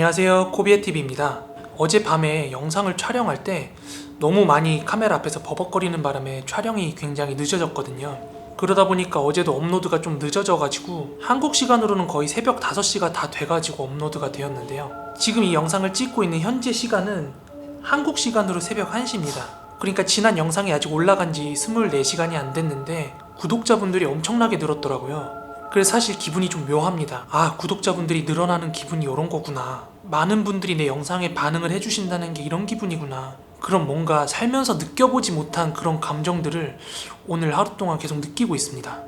안녕하세요. 코비에TV입니다. 어젯밤에 영상을 촬영할 때 너무 많이 카메라 앞에서 버벅거리는 바람에 촬영이 굉장히 늦어졌거든요. 그러다 보니까 어제도 업로드가 좀 늦어져가지고 한국 시간으로는 거의 새벽 5시가 다 돼가지고 업로드가 되었는데요. 지금 이 영상을 찍고 있는 현재 시간은 한국 시간으로 새벽 1시입니다. 그러니까 지난 영상이 아직 올라간 지 24시간이 안 됐는데 구독자분들이 엄청나게 늘었더라고요. 그래서 사실 기분이 좀 묘합니다. 아, 구독자분들이 늘어나는 기분이 이런 거구나. 많은 분들이 내 영상에 반응을 해주신다는 게 이런 기분이구나. 그런 뭔가 살면서 느껴보지 못한 그런 감정들을 오늘 하루 동안 계속 느끼고 있습니다.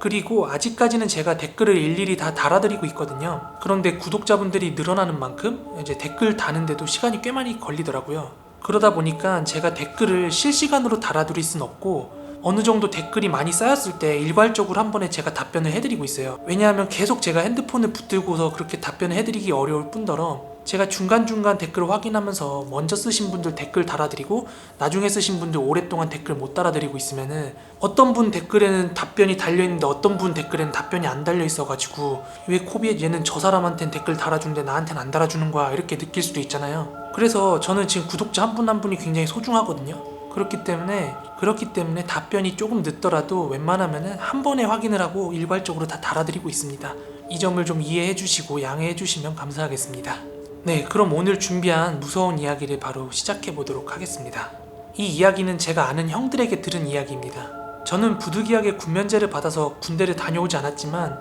그리고 아직까지는 제가 댓글을 일일이 다 달아드리고 있거든요. 그런데 구독자분들이 늘어나는 만큼 이제 댓글 다는데도 시간이 꽤 많이 걸리더라고요. 그러다 보니까 제가 댓글을 실시간으로 달아드릴 순 없고 어느 정도 댓글이 많이 쌓였을 때 일괄적으로 한 번에 제가 답변을 해드리고 있어요. 왜냐하면 계속 제가 핸드폰을 붙들고서 그렇게 답변을 해드리기 어려울 뿐더러 제가 중간중간 댓글 확인하면서 먼저 쓰신 분들 댓글 달아드리고 나중에 쓰신 분들 오랫동안 댓글 못 달아드리고 있으면은 어떤 분 댓글에는 답변이 달려있는데 어떤 분 댓글에는 답변이 안 달려있어가지고 왜 코비에 얘는 저 사람한테는 댓글 달아주는데 나한테는 안 달아주는 거야 이렇게 느낄 수도 있잖아요. 그래서 저는 지금 구독자 한 분한 분이 굉장히 소중하거든요. 그렇기 때문에 그렇기 때문에 답변이 조금 늦더라도 웬만하면은 한 번에 확인을 하고 일괄적으로 다 달아드리고 있습니다. 이 점을 좀 이해해 주시고 양해해 주시면 감사하겠습니다. 네, 그럼 오늘 준비한 무서운 이야기를 바로 시작해 보도록 하겠습니다. 이 이야기는 제가 아는 형들에게 들은 이야기입니다. 저는 부득이하게 군면제를 받아서 군대를 다녀오지 않았지만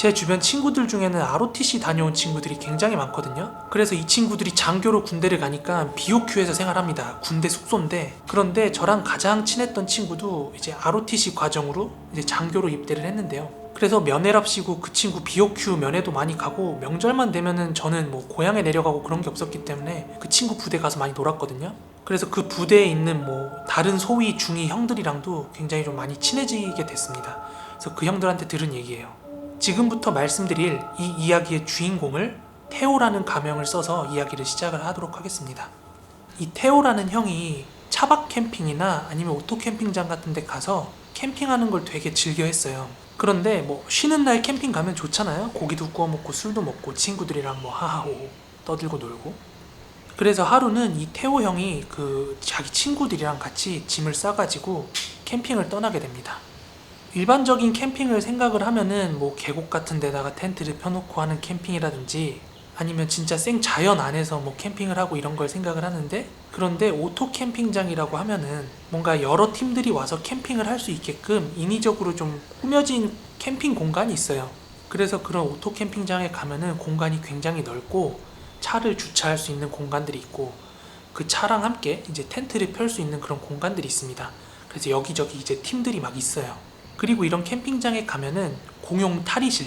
제 주변 친구들 중에는 ROTC 다녀온 친구들이 굉장히 많거든요. 그래서 이 친구들이 장교로 군대를 가니까 BOQ에서 생활합니다. 군대 숙소인데 그런데 저랑 가장 친했던 친구도 이제 ROTC 과정으로 이제 장교로 입대를 했는데요. 그래서 면회랍시고 그 친구 BOQ 면회도 많이 가고 명절만 되면은 저는 뭐 고향에 내려가고 그런 게 없었기 때문에 그 친구 부대 가서 많이 놀았거든요. 그래서 그 부대에 있는 뭐 다른 소위 중위 형들이랑도 굉장히 좀 많이 친해지게 됐습니다. 그래서 그 형들한테 들은 얘기예요. 지금부터 말씀드릴 이 이야기의 주인공을 테오라는 가명을 써서 이야기를 시작을 하도록 하겠습니다. 이 테오라는 형이 차박 캠핑이나 아니면 오토 캠핑장 같은 데 가서 캠핑하는 걸 되게 즐겨 했어요. 그런데 뭐 쉬는 날 캠핑 가면 좋잖아요. 고기도 구워 먹고 술도 먹고 친구들이랑 뭐 하하호호 떠들고 놀고. 그래서 하루는 이 테오 형이 그 자기 친구들이랑 같이 짐을 싸가지고 캠핑을 떠나게 됩니다. 일반적인 캠핑을 생각을 하면은 뭐 계곡 같은 데다가 텐트를 펴놓고 하는 캠핑이라든지 아니면 진짜 생 자연 안에서 뭐 캠핑을 하고 이런 걸 생각을 하는데 그런데 오토 캠핑장이라고 하면은 뭔가 여러 팀들이 와서 캠핑을 할 수 있게끔 인위적으로 좀 꾸며진 캠핑 공간이 있어요. 그래서 그런 오토 캠핑장에 가면은 공간이 굉장히 넓고 차를 주차할 수 있는 공간들이 있고 그 차랑 함께 이제 텐트를 펼 수 있는 그런 공간들이 있습니다. 그래서 여기저기 이제 팀들이 막 있어요. 그리고 이런 캠핑장에 가면은 공용 탈의실,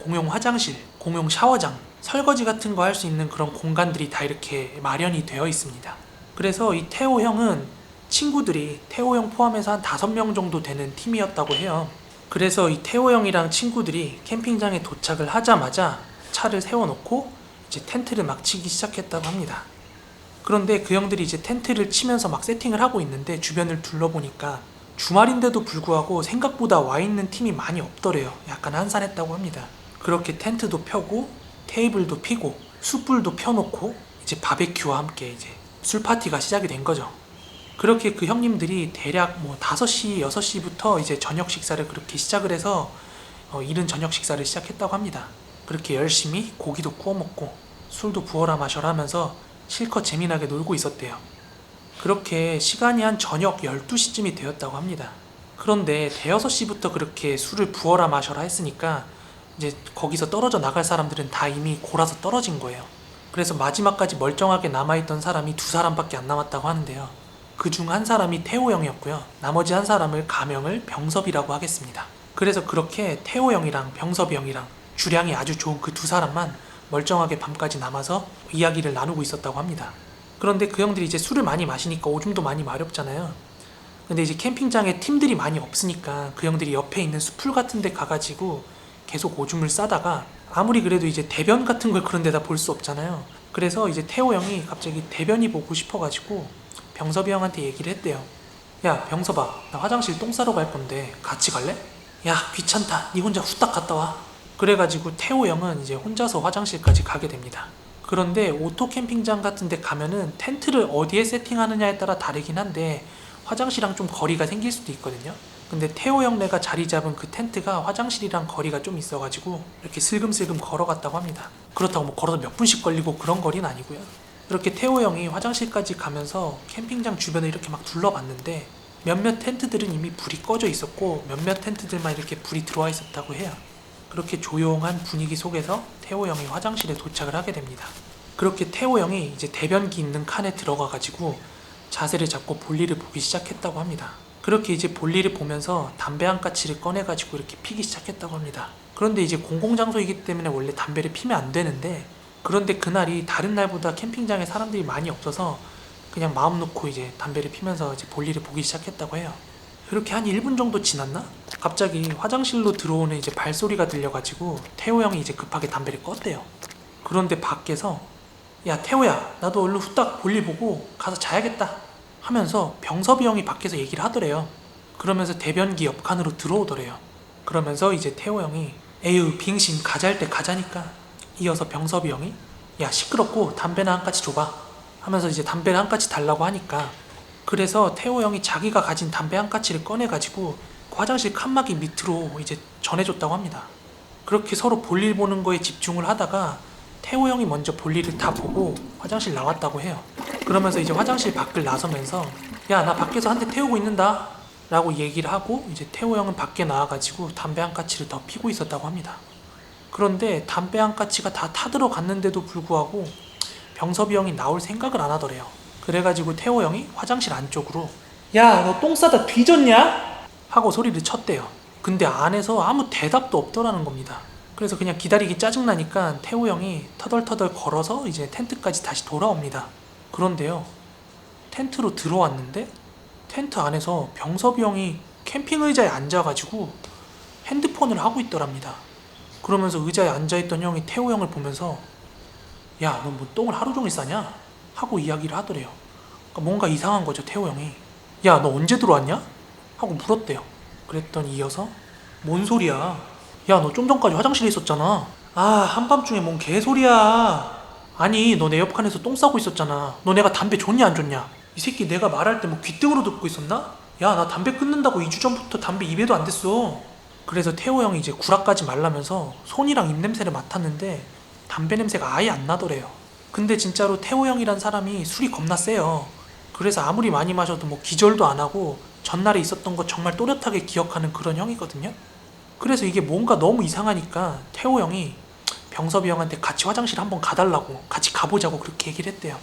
공용 화장실, 공용 샤워장, 설거지 같은 거 할 수 있는 그런 공간들이 다 이렇게 마련이 되어 있습니다. 그래서 이 태호 형은 친구들이 태호 형 포함해서 한 다섯 명 정도 되는 팀이었다고 해요. 그래서 이 태호 형이랑 친구들이 캠핑장에 도착을 하자마자 차를 세워놓고 이제 텐트를 막 치기 시작했다고 합니다. 그런데 그 형들이 이제 텐트를 치면서 막 세팅을 하고 있는데 주변을 둘러보니까 주말인데도 불구하고 생각보다 와 있는 팀이 많이 없더래요. 약간 한산했다고 합니다. 그렇게 텐트도 펴고 테이블도 피고 숯불도 펴놓고 이제 바베큐와 함께 이제 술 파티가 시작이 된 거죠. 그렇게 그 형님들이 대략 뭐 5시, 6시부터 이제 저녁 식사를 그렇게 시작을 해서 어, 이른 저녁 식사를 시작했다고 합니다. 그렇게 열심히 고기도 구워 먹고 술도 부어라 마셔라 하면서 실컷 재미나게 놀고 있었대요. 그렇게 시간이 한 저녁 12시쯤이 되었다고 합니다. 그런데 대여섯 시부터 그렇게 술을 부어라 마셔라 했으니까 이제 거기서 떨어져 나갈 사람들은 다 이미 골아서 떨어진 거예요. 그래서 마지막까지 멀쩡하게 남아있던 사람이 두 사람밖에 안 남았다고 하는데요. 그 중 한 사람이 태호 형이었고요. 나머지 한 사람을 가명을 병섭이라고 하겠습니다. 그래서 그렇게 태호 형이랑 병섭이 형이랑 주량이 아주 좋은 그 두 사람만 멀쩡하게 밤까지 남아서 이야기를 나누고 있었다고 합니다. 그런데 그 형들이 이제 술을 많이 마시니까 오줌도 많이 마렵잖아요. 근데 이제 캠핑장에 팀들이 많이 없으니까 그 형들이 옆에 있는 수풀 같은 데 가가지고 계속 오줌을 싸다가 아무리 그래도 이제 대변 같은 걸 그런 데다 볼 수 없잖아요. 그래서 이제 태호 형이 갑자기 대변이 보고 싶어가지고 병섭이 형한테 얘기를 했대요. 야 병섭아 나 화장실 똥 싸러 갈 건데 같이 갈래? 야 귀찮다 니 혼자 후딱 갔다 와. 그래가지고 태호 형은 이제 혼자서 화장실까지 가게 됩니다. 그런데 오토 캠핑장 같은 데 가면은 텐트를 어디에 세팅하느냐에 따라 다르긴 한데 화장실이랑 좀 거리가 생길 수도 있거든요. 근데 태호 형네가 자리 잡은 그 텐트가 화장실이랑 거리가 좀 있어가지고 이렇게 슬금슬금 걸어갔다고 합니다. 그렇다고 뭐 걸어서 몇 분씩 걸리고 그런 거리는 아니고요. 이렇게 태호 형이 화장실까지 가면서 캠핑장 주변을 이렇게 막 둘러봤는데 몇몇 텐트들은 이미 불이 꺼져 있었고 몇몇 텐트들만 이렇게 불이 들어와 있었다고 해요. 그렇게 조용한 분위기 속에서 태호 형이 화장실에 도착을 하게 됩니다. 그렇게 태호 형이 이제 대변기 있는 칸에 들어가 가지고 자세를 잡고 볼일을 보기 시작했다고 합니다. 그렇게 이제 볼일을 보면서 담배 한 까치를 꺼내 가지고 이렇게 피기 시작했다고 합니다. 그런데 이제 공공장소이기 때문에 원래 담배를 피면 안 되는데 그런데 그날이 다른 날보다 캠핑장에 사람들이 많이 없어서 그냥 마음 놓고 이제 담배를 피면서 이제 볼일을 보기 시작했다고 해요. 그렇게 한 1분 정도 지났나? 갑자기 화장실로 들어오는 이제 발소리가 들려가지고 태호 형이 이제 급하게 담배를 껐대요. 그런데 밖에서 야 태호야 나도 얼른 후딱 볼일 보고 가서 자야겠다 하면서 병섭이 형이 밖에서 얘기를 하더래요. 그러면서 대변기 옆칸으로 들어오더래요. 그러면서 이제 태호 형이 에휴 빙신 가자 할 때 가자니까 이어서 병섭이 형이 야 시끄럽고 담배나 한 까치 줘봐 하면서 이제 담배를 한 까치 달라고 하니까 그래서 태호 형이 자기가 가진 담배 한 까치를 꺼내가지고 그 화장실 칸막이 밑으로 이제 전해줬다고 합니다. 그렇게 서로 볼일 보는 거에 집중을 하다가 태호 형이 먼저 볼일을 다 보고 화장실 나왔다고 해요. 그러면서 이제 화장실 밖을 나서면서 야 나 밖에서 한 대 태우고 있는다 라고 얘기를 하고 이제 태호 형은 밖에 나와가지고 담배 한 까치를 더 피고 있었다고 합니다. 그런데 담배 한 까치가 다 타들어 갔는데도 불구하고 병섭이 형이 나올 생각을 안 하더래요. 그래가지고 태호 형이 화장실 안쪽으로 야 너 똥 싸다 뒤졌냐? 하고 소리를 쳤대요. 근데 안에서 아무 대답도 없더라는 겁니다. 그래서 그냥 기다리기 짜증나니까 태호 형이 터덜터덜 걸어서 이제 텐트까지 다시 돌아옵니다. 그런데요. 텐트로 들어왔는데 텐트 안에서 병섭이 형이 캠핑 의자에 앉아가지고 핸드폰을 하고 있더랍니다. 그러면서 의자에 앉아있던 형이 태호 형을 보면서 야, 너뭐 똥을 하루 종일 싸냐? 하고 이야기를 하더래요. 그러니까 뭔가 이상한 거죠, 태호 형이. 야, 너 언제 들어왔냐? 하고 물었대요. 그랬더니 이어서 뭔 소리야? 야, 너 좀 전까지 화장실에 있었잖아. 아, 한밤중에 뭔 개소리야. 아니, 너 내 옆칸에서 똥 싸고 있었잖아. 너 내가 담배 줬냐 안 줬냐? 이 새끼 내가 말할 때 뭐 귀등으로 듣고 있었나? 야, 나 담배 끊는다고 2주 전부터 담배 입에도 안 됐어. 그래서 태호 형이 이제 구락까지 말라면서 손이랑 입냄새를 맡았는데 담배 냄새가 아예 안 나더래요. 근데 진짜로 태호 형이란 사람이 술이 겁나 세요. 그래서 아무리 많이 마셔도 뭐 기절도 안 하고 전날에 있었던 거 정말 또렷하게 기억하는 그런 형이거든요. 그래서 이게 뭔가 너무 이상하니까 태호 형이 병섭이 형한테 같이 화장실 한번 가달라고 같이 가보자고 그렇게 얘기를 했대요.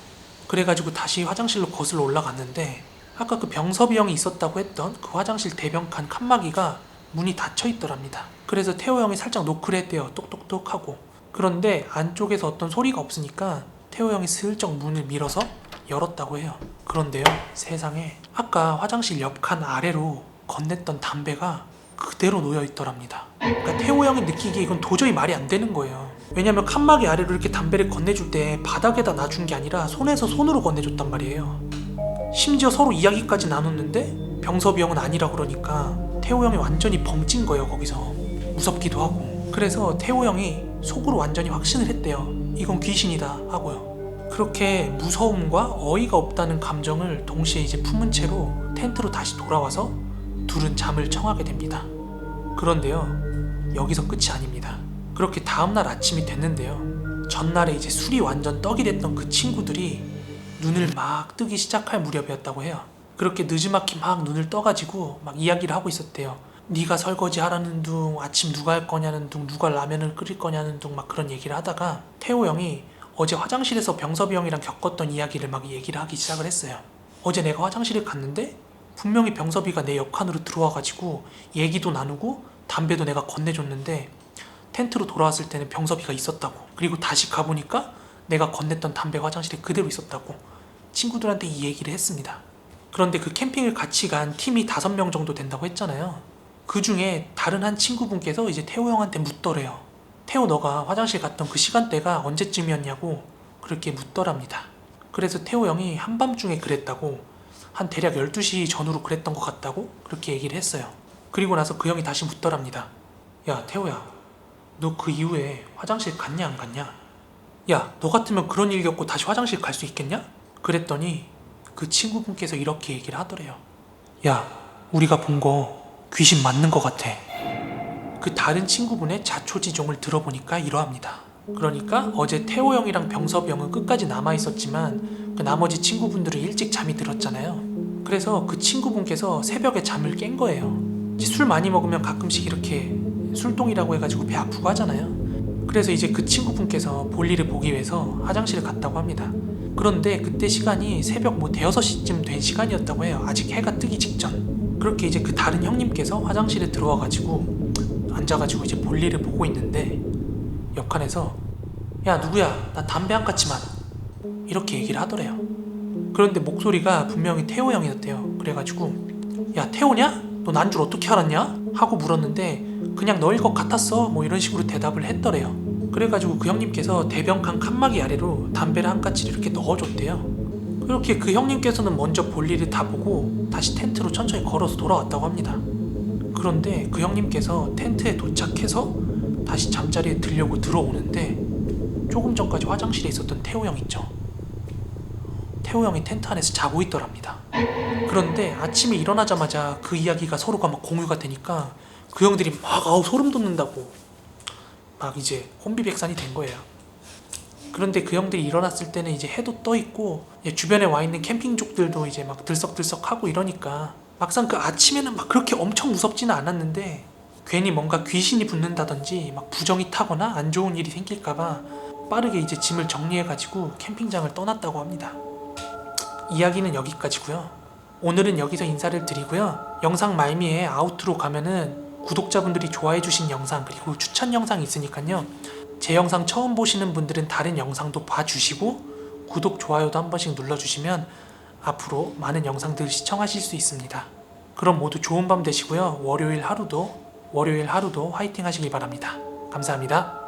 그래가지고 다시 화장실로 거슬러 올라갔는데 아까 그 병섭이 형이 있었다고 했던 그 화장실 대변칸 칸막이가 문이 닫혀 있더랍니다. 그래서 태호 형이 살짝 노크를 했대요. 똑똑똑 하고. 그런데 안쪽에서 어떤 소리가 없으니까 태호 형이 슬쩍 문을 밀어서 열었다고 해요. 그런데요, 세상에 아까 화장실 옆 칸 아래로 건넸던 담배가 그대로 놓여 있더랍니다. 그러니까 태호 형이 느끼기에 이건 도저히 말이 안 되는 거예요. 왜냐면 칸막이 아래로 이렇게 담배를 건네줄 때 바닥에다 놔준 게 아니라 손에서 손으로 건네줬단 말이에요. 심지어 서로 이야기까지 나눴는데 병섭이 형은 아니라 그러니까 태호 형이 완전히 벙찐 거예요 거기서 무섭기도 하고 그래서 태호 형이 속으로 완전히 확신을 했대요 이건 귀신이다 하고요 그렇게 무서움과 어이가 없다는 감정을 동시에 이제 품은 채로 텐트로 다시 돌아와서 둘은 잠을 청하게 됩니다 그런데요 여기서 끝이 아닙니다 그렇게 다음날 아침이 됐는데요 전날에 이제 술이 완전 떡이 됐던 그 친구들이 눈을 막 뜨기 시작할 무렵이었다고 해요. 그렇게 느지막히 막 눈을 떠가지고 막 이야기를 하고 있었대요. 네가 설거지 하라는 둥, 아침 누가 할 거냐는 둥, 누가 라면을 끓일 거냐는 둥 막 그런 얘기를 하다가 태호 형이 어제 화장실에서 병섭이 형이랑 겪었던 이야기를 막 얘기를 하기 시작을 했어요. 어제 내가 화장실에 갔는데 분명히 병섭이가 내 옆칸으로 들어와가지고 얘기도 나누고 담배도 내가 건네줬는데 텐트로 돌아왔을 때는 병섭이가 있었다고. 그리고 다시 가보니까 내가 건넸던 담배 화장실에 그대로 있었다고 친구들한테 이 얘기를 했습니다. 그런데 그 캠핑을 같이 간 팀이 다섯 명 정도 된다고 했잖아요. 그 중에 다른 한 친구분께서 이제 태호 형한테 묻더래요. 태호 너가 화장실 갔던 그 시간대가 언제쯤이었냐고 그렇게 묻더랍니다. 그래서 태호 형이 한밤중에 그랬다고 한 대략 12시 전후로 그랬던 것 같다고 그렇게 얘기를 했어요. 그리고 나서 그 형이 다시 묻더랍니다. 야 태호야 너 그 이후에 화장실 갔냐 안 갔냐? 야, 너 같으면 그런 일 겪고 다시 화장실 갈 수 있겠냐? 그랬더니 그 친구분께서 이렇게 얘기를 하더래요. 야, 우리가 본 거 귀신 맞는 것 같아. 그 다른 친구분의 자초지종을 들어보니까 이러합니다. 그러니까 어제 태호 형이랑 병섭이 형은 끝까지 남아 있었지만 그 나머지 친구분들은 일찍 잠이 들었잖아요. 그래서 그 친구분께서 새벽에 잠을 깬 거예요. 술 많이 먹으면 가끔씩 이렇게 술동이라고 해가지고 배 아프고 하잖아요. 그래서 이제 그 친구분께서 볼일을 보기 위해서 화장실을 갔다고 합니다. 그런데 그때 시간이 새벽 뭐 대여섯 시쯤 된 시간이었다고 해요. 아직 해가 뜨기 직전. 그렇게 이제 그 다른 형님께서 화장실에 들어와가지고 앉아가지고 이제 볼일을 보고 있는데 옆칸에서 야 누구야 나 담배 한 까치만 이렇게 얘기를 하더래요. 그런데 목소리가 분명히 태호 형이었대요. 그래가지고 야 태호냐? 너 난 줄 어떻게 알았냐? 하고 물었는데 그냥 너일 것 같았어 뭐 이런 식으로 대답을 했더래요. 그래가지고 그 형님께서 대병칸 칸막이 아래로 담배를 한 까치를 이렇게 넣어줬대요. 그렇게 그 형님께서는 먼저 볼일을 다 보고 다시 텐트로 천천히 걸어서 돌아왔다고 합니다. 그런데 그 형님께서 텐트에 도착해서 다시 잠자리에 들려고 들어오는데 조금 전까지 화장실에 있었던 태호 형 있죠. 태호 형이 텐트 안에서 자고 있더랍니다. 그런데 아침에 일어나자마자 그 이야기가 서로가 막 공유가 되니까 그 형들이 막 아우 소름 돋는다고 막 이제 혼비백산이 된 거예요. 그런데 그 형들이 일어났을 때는 이제 해도 떠 있고 주변에 와 있는 캠핑족들도 이제 막 들썩들썩하고 이러니까 막상 그 아침에는 막 그렇게 엄청 무섭지는 않았는데 괜히 뭔가 귀신이 붙는다든지 막 부정이 타거나 안 좋은 일이 생길까봐 빠르게 이제 짐을 정리해가지고 캠핑장을 떠났다고 합니다. 이야기는 여기까지고요. 오늘은 여기서 인사를 드리고요. 영상 말미에 아우트로 가면은 구독자분들이 좋아해주신 영상 그리고 추천 영상이 있으니까요. 제 영상 처음 보시는 분들은 다른 영상도 봐주시고 구독 좋아요도 한 번씩 눌러주시면 앞으로 많은 영상들 시청하실 수 있습니다. 그럼 모두 좋은 밤 되시고요. 월요일 하루도 월요일 하루도 화이팅 하시길 바랍니다. 감사합니다.